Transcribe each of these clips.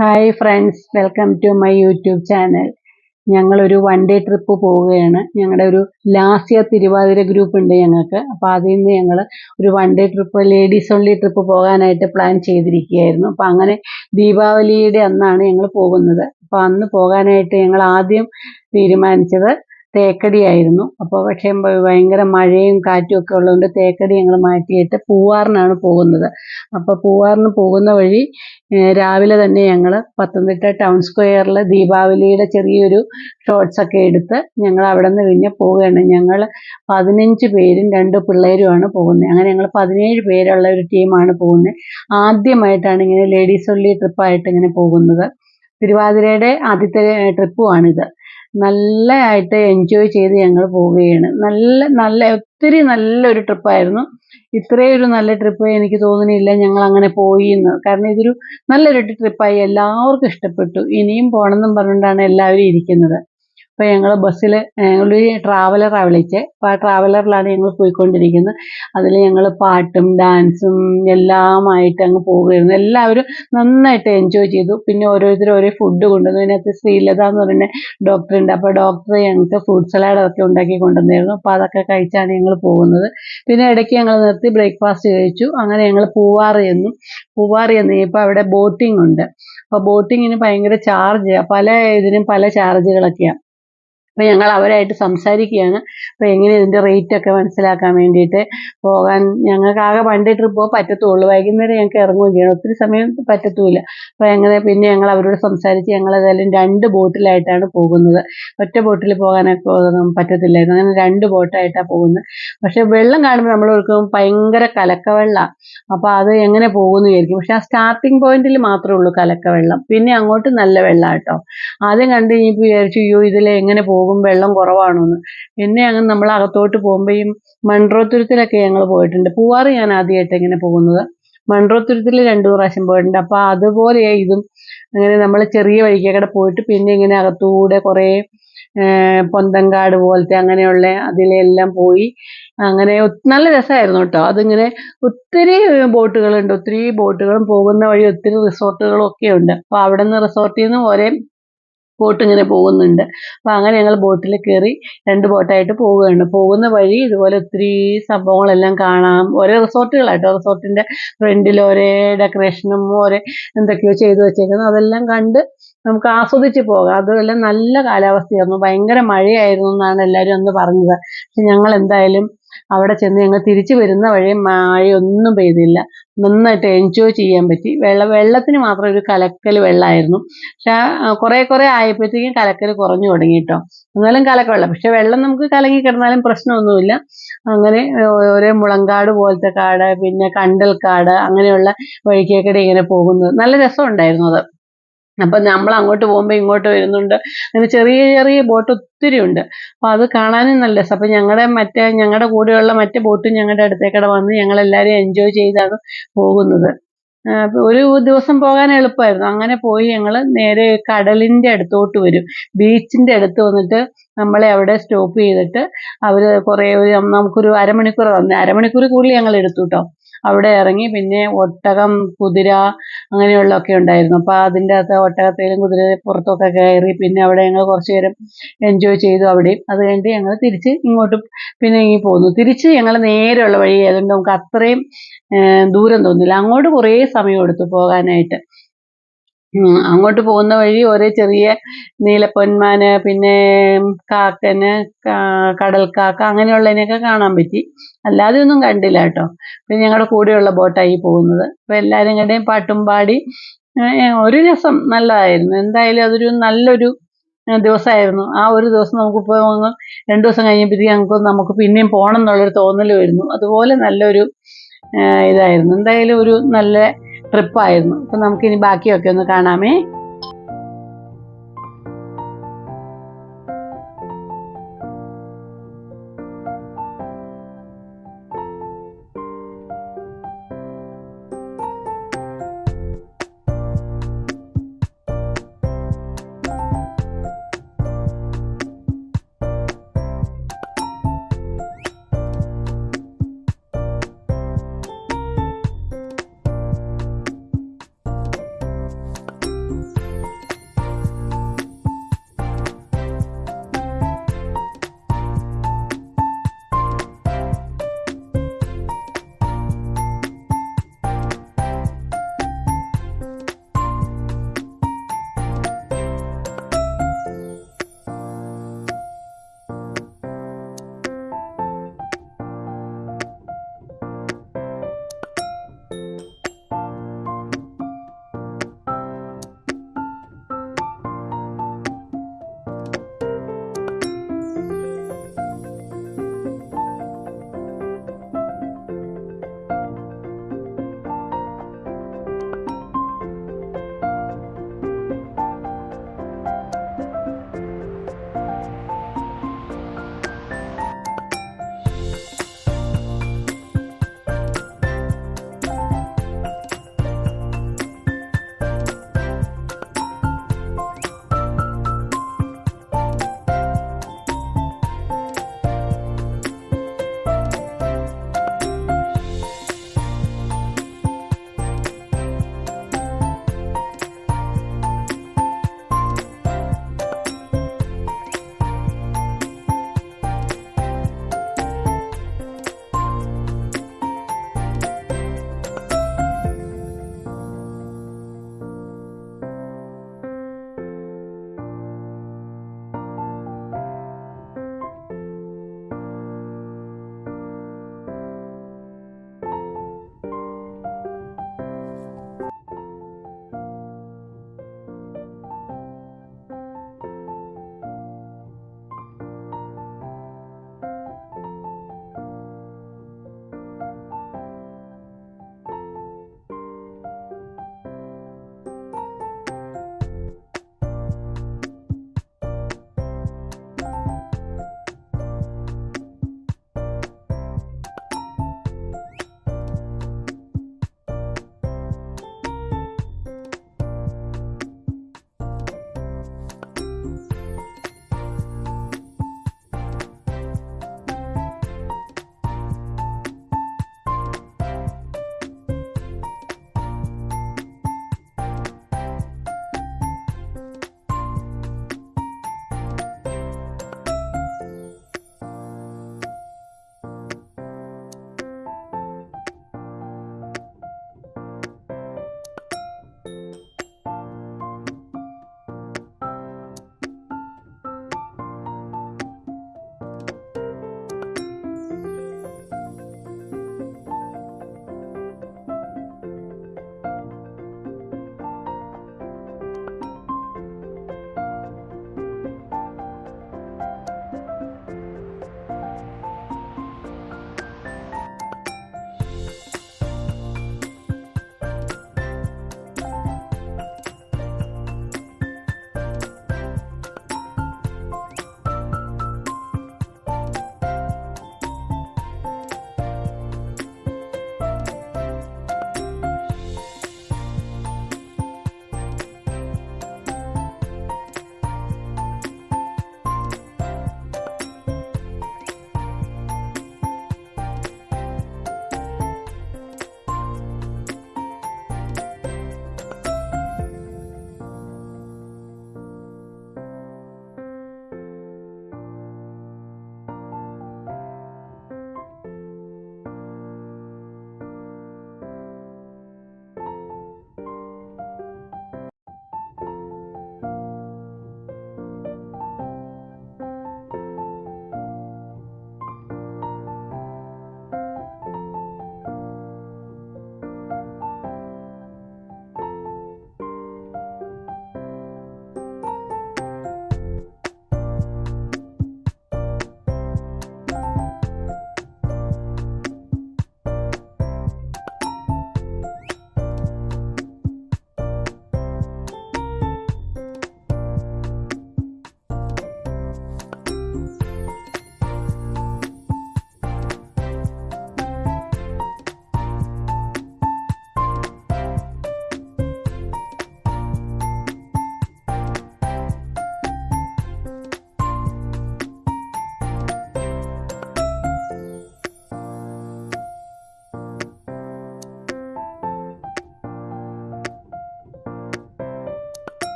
Hi friends welcome to my YouTube channel ഞങ്ങളൊരു one day trip പോവുകയാണ്. ഞങ്ങളുടെ ഒരു ഇയർ തിരുവാതിര ഗ്രൂപ്പ് ഉണ്ട് ഞങ്ങൾക്ക്. അപ്പോൾ അതിൽ നിന്ന് ഞങ്ങൾ ഒരു one day trip ladies only trip പോകാനായിട്ട് പ്ലാൻ ചെയ്തിരിക്കുകയായിരുന്നു. അപ്പോൾ അങ്ങനെ ദീപാവലിയുടെ അന്നാണ് ഞങ്ങൾ പോകുന്നത്. അപ്പോൾ അന്ന് പോകാനായിട്ട് ഞങ്ങൾ ആദ്യം തീരുമാനിച്ചത് തേക്കടിയായിരുന്നു. അപ്പോൾ പക്ഷേ ഭയങ്കര മഴയും കാറ്റും ഒക്കെ ഉള്ളതുകൊണ്ട് തേക്കടി ഞങ്ങൾ മാറ്റിയിട്ട് പൂവാറിനാണ് പോകുന്നത്. അപ്പോൾ പൂവാറിന് പോകുന്ന വഴി രാവിലെ തന്നെ ഞങ്ങൾ പത്തനംതിട്ട ടൗൺ സ്ക്വയറിൽ ദീപാവലിയുടെ ചെറിയൊരു ഷോർട്സ് ഒക്കെ എടുത്ത് ഞങ്ങൾ അവിടെ നിന്ന് പിന്നെ പോവുകയാണ്. ഞങ്ങൾ പതിനഞ്ച് പേരും രണ്ട് പിള്ളേരുമാണ് പോകുന്നത്. അങ്ങനെ ഞങ്ങൾ പതിനേഴ് പേരുള്ള ഒരു ടീമാണ് പോകുന്നത്. ആദ്യമായിട്ടാണ് ഇങ്ങനെ ലേഡീസ് ഒള്ളി ട്രിപ്പായിട്ട് ഇങ്ങനെ പോകുന്നത്. തിരുവാതിരയുടെ ആദ്യത്തെ ട്രിപ്പുമാണിത് നല്ലതായിട്ട് എൻജോയ് ചെയ്ത് ഞങ്ങൾ പോവുകയാണ്. നല്ല നല്ല ഒത്തിരി നല്ലൊരു ട്രിപ്പായിരുന്നു ഇത്രയും ഒരു നല്ല ട്രിപ്പ് എനിക്ക് തോന്നുന്നില്ല ഞങ്ങൾ അങ്ങനെ പോയി എന്ന് കാരണം ഇതൊരു നല്ലൊരു ട്രിപ്പായി എല്ലാവർക്കും ഇഷ്ടപ്പെട്ടു. ഇനിയും പോകണമെന്നും പറഞ്ഞുകൊണ്ടാണ് എല്ലാവരും ഇരിക്കുന്നത്. അപ്പോൾ ഞങ്ങൾ ബസ്സിൽ ഞങ്ങളൊരു ട്രാവലറാണ് വിളിച്ചത് അപ്പോൾ ആ ട്രാവലറിലാണ് ഞങ്ങൾ പോയിക്കൊണ്ടിരിക്കുന്നത്. അതിൽ ഞങ്ങൾ പാട്ടും ഡാൻസും എല്ലാമായിട്ട് അങ്ങ് പോകുമായിരുന്നു എല്ലാവരും നന്നായിട്ട് എൻജോയ് ചെയ്തു. പിന്നെ ഓരോരുത്തരും ഓരോ ഫുഡ് കൊണ്ടുവന്നു. ഇതിനകത്ത് ശ്രീലത എന്ന് പറയുന്ന ഡോക്ടർ ഉണ്ട്. അപ്പോൾ ഡോക്ടർ ഞങ്ങൾക്ക് ഫ്രൂട്ട് സലാഡൊക്കെ ഉണ്ടാക്കി കൊണ്ടുവന്നായിരുന്നു അപ്പോൾ അതൊക്കെ കഴിച്ചാണ് ഞങ്ങൾ പോകുന്നത്. പിന്നെ ഇടയ്ക്ക് ഞങ്ങൾ നിർത്തി ബ്രേക്ക്ഫാസ്റ്റ് കഴിച്ചു. അങ്ങനെ ഞങ്ങൾ പൂവാറ് ചെന്നു. പൂവാറ് ചെന്ന് ഇപ്പോൾ അവിടെ ബോട്ടിംഗ് ഉണ്ട്. അപ്പോൾ ബോട്ടിങ്ങിന് ഭയങ്കര ചാർജ് പല ഇതിനും പല ചാർജുകളൊക്കെയാണ് അപ്പോൾ ഞങ്ങൾ അവരായിട്ട് സംസാരിക്കുകയാണ്. അപ്പോൾ എങ്ങനെ ഇതിന്റെ റേറ്റ് ഒക്കെ മനസ്സിലാക്കാൻ വേണ്ടിയിട്ട് പോകാൻ ഞങ്ങൾക്ക് ആകെ വണ്ടി ട്രിപ്പ് പറ്റത്തുള്ളൂ. വൈകുന്നേരം ഞങ്ങൾക്ക് ഇറങ്ങുകയും ചെയ്യണം. ഒത്തിരി സമയം പറ്റത്തുമില്ല അപ്പോൾ എങ്ങനെ പിന്നെ ഞങ്ങൾ അവരോട് സംസാരിച്ച് ഞങ്ങൾ ഏതായാലും രണ്ട് ബോട്ടിലായിട്ടാണ് പോകുന്നത്. ഒറ്റ ബോട്ടിൽ പോകാനൊക്കെ പറ്റത്തില്ലായിരുന്നു. അങ്ങനെ രണ്ട് ബോട്ടായിട്ടാണ് പോകുന്നത്. പക്ഷേ വെള്ളം കാണുമ്പോൾ നമ്മൾ ഓർക്കും ഭയങ്കര കലക്കവെള്ളമാണ് അപ്പോൾ അത് എങ്ങനെ പോകുമെന്ന് വിചാരിക്കും. പക്ഷെ ആ സ്റ്റാർട്ടിംഗ് പോയിന്റിൽ മാത്രമേ ഉള്ളൂ കലക്കവെള്ളം. പിന്നെ അങ്ങോട്ട് നല്ല വെള്ളം കേട്ടോ. ആദ്യം കണ്ടു കഴിഞ്ഞപ്പോൾ വിചാരിച്ചു അയ്യോ ഇതിൽ എങ്ങനെ പോകും? വെള്ളം കുറവാണോന്ന്. പിന്നെ അങ്ങ് നമ്മൾ അകത്തോട്ട് പോകുമ്പോൾ ഈ ഞങ്ങൾ പോയിട്ടുണ്ട്. പൂവാറ് ഞാൻ ആദ്യമായിട്ട് ഇങ്ങനെ പോകുന്നത്. മൺട്രോത്തുരുത്തിൽ രണ്ടു പ്രാവശ്യം പോയിട്ടുണ്ട്. അപ്പോൾ അതുപോലെയാ ഇതും അങ്ങനെ നമ്മൾ ചെറിയ വഴിക്കൊക്കെ പോയിട്ട് പിന്നെ ഇങ്ങനെ അകത്തൂടെ കുറേ പൊന്തങ്കാട് പോലത്തെ അങ്ങനെയുള്ള അതിലെല്ലാം പോയി. അങ്ങനെ നല്ല രസമായിരുന്നു കേട്ടോ. അതിങ്ങനെ ഒത്തിരി ബോട്ടുകളുണ്ട്. ഒത്തിരി ബോട്ടുകളും പോകുന്ന വഴി ഒത്തിരി റിസോർട്ടുകളും ഒക്കെ ഉണ്ട്. അപ്പോൾ അവിടെ നിന്ന് റിസോർട്ടിൽ നിന്ന് ഒരേ ബോട്ട് ഇങ്ങനെ പോകുന്നുണ്ട്. അപ്പോൾ അങ്ങനെ ഞങ്ങൾ ബോട്ടിൽ കയറി രണ്ട് ബോട്ടായിട്ട് പോവുകയാണ്. പോകുന്ന വഴി ഇതുപോലെ ഒത്തിരി സംഭവങ്ങളെല്ലാം കാണാം. ഓരോ റിസോർട്ടുകളായിട്ടോ റിസോർട്ടിന്റെ ഫ്രണ്ടിൽ ഒരേ ഡെക്കറേഷനും ഒരേ എന്തൊക്കെയോ ചെയ്തു വെച്ചേക്കുന്നു. അതെല്ലാം കണ്ട് നമുക്ക് ആസ്വദിച്ച് പോകാം. അതുമല്ല നല്ല കാലാവസ്ഥയായിരുന്നു. ഭയങ്കര മഴയായിരുന്നു എന്നാണ് എല്ലാവരും അന്ന് പറഞ്ഞത്. പക്ഷെ ഞങ്ങൾ എന്തായാലും അവിടെ ചെന്ന് ഞങ്ങൾ തിരിച്ചു വരുന്ന വഴി മഴയൊന്നും പെയ്തില്ല. നന്നായിട്ട് എൻജോയ് ചെയ്യാൻ പറ്റി. വെള്ള വെള്ളത്തിന് മാത്രം ഒരു കലക്കൽ വെള്ളമായിരുന്നു പക്ഷെ കുറേ കുറേ ആയപ്പോഴത്തേക്കും കലക്കൽ കുറഞ്ഞു തുടങ്ങി കേട്ടോ എന്നാലും കലക്ക വെള്ളം പക്ഷെ വെള്ളം നമുക്ക് കലങ്ങി കിടന്നാലും പ്രശ്നമൊന്നുമില്ല. അങ്ങനെ ഓരോ മുളങ്കാട് പോലത്തെ കാട് പിന്നെ കണ്ടൽക്കാട് അങ്ങനെയുള്ള വഴിക്കേക്കടെ ഇങ്ങനെ പോകുന്നത്. നല്ല രസമുണ്ടായിരുന്നു അത്. അപ്പം നമ്മൾ അങ്ങോട്ട് പോകുമ്പോൾ ഇങ്ങോട്ട് വരുന്നുണ്ട്. അങ്ങനെ ചെറിയ ചെറിയ ബോട്ട് ഒത്തിരി ഉണ്ട്. അപ്പോൾ അത് കാണാനും നല്ല രസം. അപ്പം ഞങ്ങളുടെ മറ്റേ ഞങ്ങളുടെ കൂടെയുള്ള മറ്റേ ബോട്ടും ഞങ്ങളുടെ അടുത്തേക്കടെ വന്ന് ഞങ്ങളെല്ലാവരും എൻജോയ് ചെയ്താണ് പോകുന്നത്. ഒരു ദിവസം പോകാൻ എളുപ്പമായിരുന്നു അങ്ങനെ പോയി ഞങ്ങൾ നേരെ കടലിന്റെ അടുത്തോട്ട് വരും. ബീച്ചിന്റെ അടുത്ത് വന്നിട്ട് നമ്മളെ അവിടെ സ്റ്റോപ്പ് ചെയ്തിട്ട് അവർ കുറേ ഒരു നമുക്കൊരു അരമണിക്കൂർ തന്നെ അരമണിക്കൂർ കൂടുതൽ ഞങ്ങൾ എടുത്തു കേട്ടോ അവിടെ ഇറങ്ങി പിന്നെ ഒട്ടകം കുതിര അങ്ങനെയുള്ളതൊക്കെ ഉണ്ടായിരുന്നു. അപ്പോൾ അതിന്റെ അകത്ത് ഒട്ടകത്തേലും കുതിര പുറത്തൊക്കെ കയറി പിന്നെ അവിടെ ഞങ്ങൾ കുറച്ച് നേരം എൻജോയ് ചെയ്തു അവിടെയും. അത് കഴിഞ്ഞിട്ട് ഞങ്ങൾ തിരിച്ച് ഇങ്ങോട്ട് പിന്നെ ഇങ്ങി പോന്നു. തിരിച്ച് ഞങ്ങൾ നേരെയുള്ള വഴി ആയതുകൊണ്ട് നമുക്ക് അത്രയും ദൂരം തോന്നില്ല. അങ്ങോട്ട് കുറേ സമയം എടുത്തു പോകാനായിട്ട്. അങ്ങോട്ട് പോകുന്ന വഴി ഒരേ ചെറിയ നീലപ്പൊന്മാന് പിന്നെ കാക്കന് കടൽ കടൽക്കാക്ക അങ്ങനെയുള്ളതിനെയൊക്കെ കാണാൻ പറ്റി. അല്ലാതെ ഒന്നും കണ്ടില്ല കേട്ടോ. പിന്നെ ഞങ്ങളുടെ കൂടെയുള്ള ബോട്ടായി പോകുന്നത്. അപ്പൊ എല്ലാവരും കൂടെയും പാട്ടും പാടി ഒരു രസം നല്ലതായിരുന്നു. എന്തായാലും അതൊരു നല്ലൊരു ദിവസമായിരുന്നു ആ ഒരു ദിവസം നമുക്കിപ്പോൾ ഒന്ന് രണ്ട് ദിവസം കഴിഞ്ഞപ്പോഴത്തേക്ക് ഞങ്ങൾക്ക് നമുക്ക് പിന്നെയും പോകണം എന്നുള്ളൊരു തോന്നൽ വരുന്നു. അതുപോലെ നല്ലൊരു ഇതായിരുന്നു. എന്തായാലും ഒരു നല്ല ട്രിപ്പായിരുന്നു അപ്പം നമുക്കിനി ബാക്കിയൊക്കെ ഒന്ന് കാണാമേ.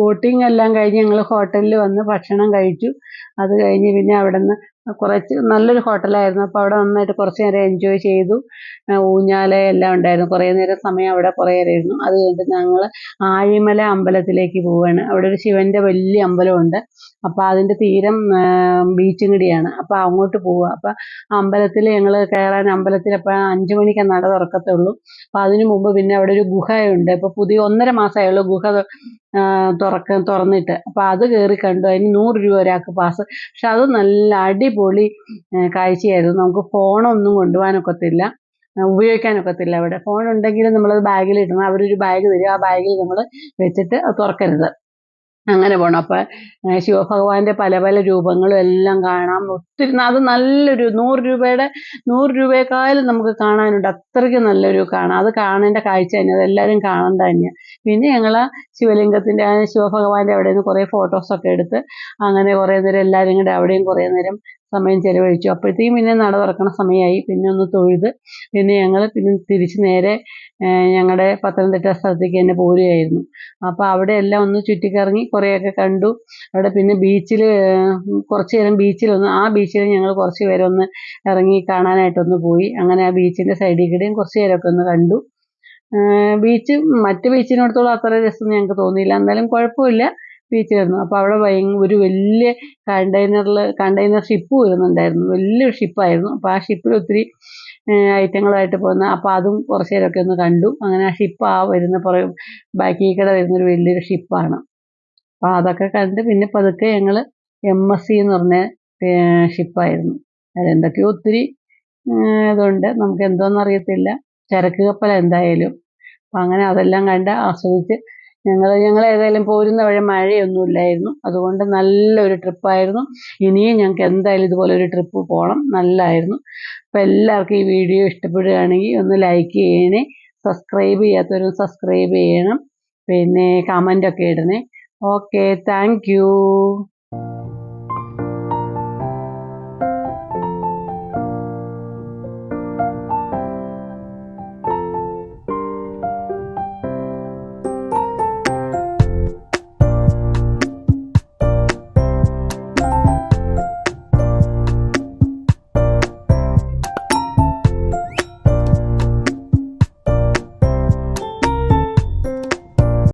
ബോട്ടിംഗ് എല്ലാം കഴിഞ്ഞ് ഞങ്ങൾ ഹോട്ടലിൽ വന്ന് ഭക്ഷണം കഴിച്ചു. അത് കഴിഞ്ഞ് പിന്നെ അവിടെ നിന്ന് കുറച്ച് നല്ലൊരു ഹോട്ടലായിരുന്നു. അപ്പോൾ അവിടെ നന്നായിട്ട് കുറച്ച് നേരം എൻജോയ് ചെയ്തു. ഊഞ്ഞാല എല്ലാം ഉണ്ടായിരുന്നു. കുറേ നേരം സമയം അവിടെ കുറേ നേരം ഇരുന്നു. അത് കഴിഞ്ഞിട്ട് ഞങ്ങൾ ആഴിമല അമ്പലത്തിലേക്ക് പോവുകയാണ് അവിടെ ഒരു ശിവന്റെ വലിയ അമ്പലമുണ്ട്. അപ്പോൾ അതിന്റെ തീരം ആ, ബീച്ചും കൂടിയാണ്. അപ്പോൾ അങ്ങോട്ട് പോവുക അപ്പോൾ അമ്പലത്തിൽ ഞങ്ങൾ കയറാൻ അമ്പലത്തിൽ അപ്പോൾ അഞ്ച് മണിക്ക് നട തുറക്കത്തുള്ളൂ. അപ്പോൾ അതിനു മുമ്പ് പിന്നെ അവിടെ ഒരു ഗുഹയുണ്ട്. ഇപ്പോൾ പുതിയ ഒന്നര മാസമായുള്ളൂ ഗുഹ തുറക്ക തുറന്നിട്ട്. അപ്പോൾ അത് കയറി കണ്ടു. അതിന് നൂറ് രൂപ ഒരാൾക്ക് പാസ് പക്ഷെ അത് നല്ല അടിപൊളി കാഴ്ചയായിരുന്നു. നമുക്ക് ഫോണൊന്നും കൊണ്ടുപോകാനൊക്കത്തില്ല. ഉപയോഗിക്കാനൊക്കത്തില്ല അവിടെ. ഫോൺ ഉണ്ടെങ്കിൽ നമ്മളത് ബാഗിൽ ഇടണം അവരൊരു ബാഗ് തരും. ആ ബാഗിൽ നമ്മൾ വെച്ചിട്ട് തുറക്കരുത്. അങ്ങനെ പോകണം അപ്പം ശിവഭഗവാന്റെ പല പല രൂപങ്ങളും എല്ലാം കാണാം. ഒത്തിരി അത് നല്ലൊരു നൂറ് രൂപയുടെ നൂറ് രൂപയെക്കാളും നമുക്ക് കാണാനുണ്ട്. അത്രയ്ക്ക് നല്ലൊരു കാണാം. അത് കാണേണ്ട കാഴ്ച തന്നെ. അതെല്ലാവരും കാണേണ്ട തന്നെയാണ് പിന്നെ ഞങ്ങൾ ശിവലിംഗത്തിന്റെ ശിവഭഗവാന്റെ അവിടെ നിന്ന് കുറേ ഫോട്ടോസൊക്കെ എടുത്ത് അങ്ങനെ കുറേ നേരം എല്ലാവരും കൂടെ അവിടെയും കുറേ നേരം സമയം ചിലവഴിച്ചു. അപ്പോഴത്തേക്കും പിന്നെ നട തുറക്കണ സമയമായി. പിന്നെ ഒന്ന് തൊഴുത് പിന്നെ ഞങ്ങൾ പിന്നെ തിരിച്ച് നേരെ ഞങ്ങളുടെ പത്തനംതിട്ട സ്ഥലത്തേക്ക് തന്നെ പോരുകയായിരുന്നു. അപ്പോൾ അവിടെ എല്ലാം ഒന്ന് ചുറ്റിക്കറങ്ങി കുറേയൊക്കെ കണ്ടു. അവിടെ പിന്നെ ബീച്ചിൽ കുറച്ച് നേരം ബീച്ചിലൊന്ന് ആ ബീച്ചിൽ ഞങ്ങൾ കുറച്ച് പേരെ ഒന്ന് ഇറങ്ങി കാണാനായിട്ടൊന്ന് പോയി. അങ്ങനെ ആ ബീച്ചിന്റെ സൈഡിൽ കൂടെയും കുറച്ച് നേരമൊക്കെ ഒന്ന് കണ്ടു. ബീച്ച് മറ്റ് ബീച്ചിനോടത്തോളം അത്ര രസം ഞങ്ങൾക്ക് തോന്നിയില്ല. എന്നാലും കുഴപ്പമില്ല. ബീച്ചായിരുന്നു അപ്പോൾ അവിടെ ഒരു വലിയ കണ്ടെയ്നറിൽ കണ്ടെയ്നർ ഷിപ്പ് വരുന്നുണ്ടായിരുന്നു. വലിയൊരു ഷിപ്പായിരുന്നു അപ്പോൾ ആ ഷിപ്പിൽ ഒത്തിരി ഐറ്റങ്ങളായിട്ട് പോകുന്ന അപ്പോൾ അതും കുറച്ച് നേരമൊക്കെ ഒന്ന് കണ്ടു. അങ്ങനെ ആ ഷിപ്പ് ആ വരുന്ന പുറകെ ബാക്കി കട വരുന്നൊരു വലിയൊരു ഷിപ്പാണ് അപ്പോൾ അതൊക്കെ കണ്ട് പിന്നെ പതുക്കെ ഞങ്ങൾ എം എസ് സി എന്ന് പറഞ്ഞ ഷിപ്പായിരുന്നു അതിലെന്തൊക്കെയോ ഒത്തിരി ഇതുണ്ട്. നമുക്ക് എന്തോന്നറിയത്തില്ല ചരക്ക് കപ്പൽ എന്തായാലും. അപ്പം അങ്ങനെ അതെല്ലാം കണ്ട് ആസ്വദിച്ച് ഞങ്ങൾ ഞങ്ങൾ ഏതായാലും പോരുന്ന വഴി മഴയൊന്നും ഇല്ലായിരുന്നു. അതുകൊണ്ട് നല്ലൊരു ട്രിപ്പായിരുന്നു ഇനിയും ഞങ്ങൾക്ക് എന്തായാലും ഇതുപോലെ ഒരു ട്രിപ്പ് പോകണം നല്ലായിരുന്നു. അപ്പോൾ എല്ലാവർക്കും ഈ വീഡിയോ ഇഷ്ടപ്പെടുകയാണെങ്കിൽ ഒന്ന് ലൈക്ക് ചെയ്യണേ. സബ്സ്ക്രൈബ് ചെയ്യാത്തവരും സബ്സ്ക്രൈബ് ചെയ്യണം. പിന്നെ കമന്റൊക്കെ ഇടണേ. Okay thank